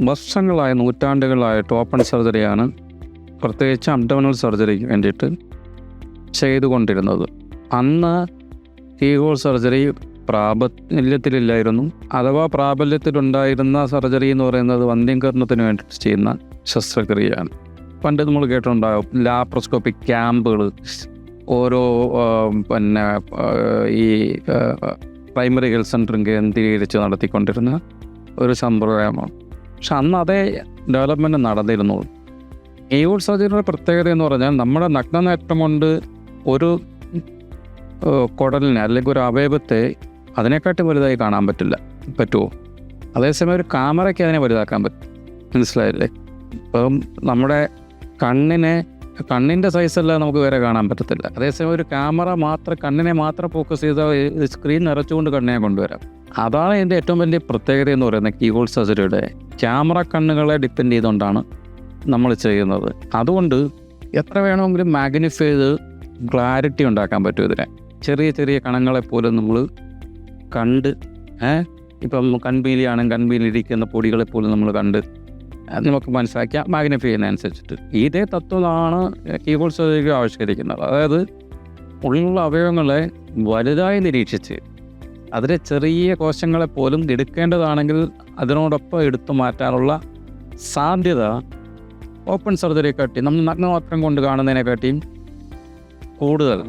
വർഷങ്ങളായ നൂറ്റാണ്ടുകളായ open സർജറിയാണ് പ്രത്യേകിച്ച് abdominal സർജറിക്ക് വേണ്ടിയിട്ട് ചെയ്തുകൊണ്ടിരുന്നത്. അന്ന് കീഹോൾ സർജറി പ്രാബല്യത്തിലില്ലായിരുന്നു. അഥവാ പ്രാബല്യത്തിലുണ്ടായിരുന്ന സർജറി എന്ന് പറയുന്നത് വന്ധ്യംകരണത്തിന് വേണ്ടിയിട്ട് ചെയ്യുന്ന ശസ്ത്രക്രിയയാണ്. പണ്ട് നമ്മൾ കേട്ടിട്ടുണ്ടാകും ലാപ്രോസ്കോപ്പിക് ക്യാമ്പുകൾ ഓരോ പിന്നെ ഈ പ്രൈമറി ഹെൽത്ത് സെന്ററും കേന്ദ്രീകരിച്ച് നടത്തിക്കൊണ്ടിരുന്ന ഒരു സമ്പ്രദായമാണ്. പക്ഷെ അന്ന് അതേ ഡെവലപ്മെന്റ് നടന്നിരുന്നുള്ളൂ കീഹോൾ സർജറിയുടെ പ്രത്യേകത എന്ന് പറഞ്ഞാൽ നമ്മുടെ നഗ്നനേത്രം കൊണ്ട് ഒരു കുടലിനെ അല്ലെങ്കിൽ ഒരു അവയവത്തെ അതിനെക്കാട്ടി വലുതായി കാണാൻ പറ്റില്ല പറ്റുമോ? അതേസമയം ഒരു ക്യാമറയ്ക്ക് അതിനെ വലുതാക്കാൻ പറ്റും. മനസ്സിലായില്ലേ? ഇപ്പം നമ്മുടെ കണ്ണിനെ കണ്ണിന്റെ സൈസല്ല നമുക്ക് വേറെ കാണാൻ പറ്റത്തില്ല. അതേസമയം ഒരു ക്യാമറ മാത്രം കണ്ണിനെ മാത്രം ഫോക്കസ് ചെയ്ത സ്ക്രീൻ നിറച്ചുകൊണ്ട് കണ്ണിനെ കൊണ്ടുവരാം. അതാണ് ഇതിന്റെ ഏറ്റവും വലിയ പ്രത്യേകത എന്ന് പറയുന്നത് കീഹോൾ സർജറിയുടെ ക്യാമറ കണ്ണുകളെ ഡിപ്പെൻഡ് ചെയ്തുകൊണ്ടാണ് നമ്മൾ ചെയ്യുന്നത്. അതുകൊണ്ട് എത്ര വേണമെങ്കിലും മാഗ്നിഫൈ ചെയ്ത് ക്ലാരിറ്റി ഉണ്ടാക്കാൻ പറ്റും ഇതിനെ. ചെറിയ ചെറിയ കണങ്ങളെ പോലും നമ്മൾ കണ്ട് ഏഹ് ഇപ്പം കൺപീലിയാണ് കൺപീലിരിക്കുന്ന പൊടികളെ പോലും നമ്മൾ കണ്ട് നമുക്ക് മനസ്സിലാക്കിയ മാഗ്നിഫൈ ചെയ്യുന്നതനുസരിച്ചിട്ട് ഇതേ തത്വമാണ് കീബോർഡ് സർജറിക്ക് ആവിഷ്കരിക്കുന്നത്. അതായത് ഉള്ള അവയവങ്ങളെ വലുതായി നിരീക്ഷിച്ച് അതിലെ ചെറിയ കോശങ്ങളെ പോലും എടുക്കേണ്ടതാണെങ്കിൽ അതിനോടൊപ്പം എടുത്തു മാറ്റാനുള്ള സാധ്യത ഓപ്പൺ സർജറിയെക്കാട്ടി നമ്മൾ നഗ്നമാത്രം കൊണ്ട് കാണുന്നതിനെക്കാട്ടിയും കൂടുതൽ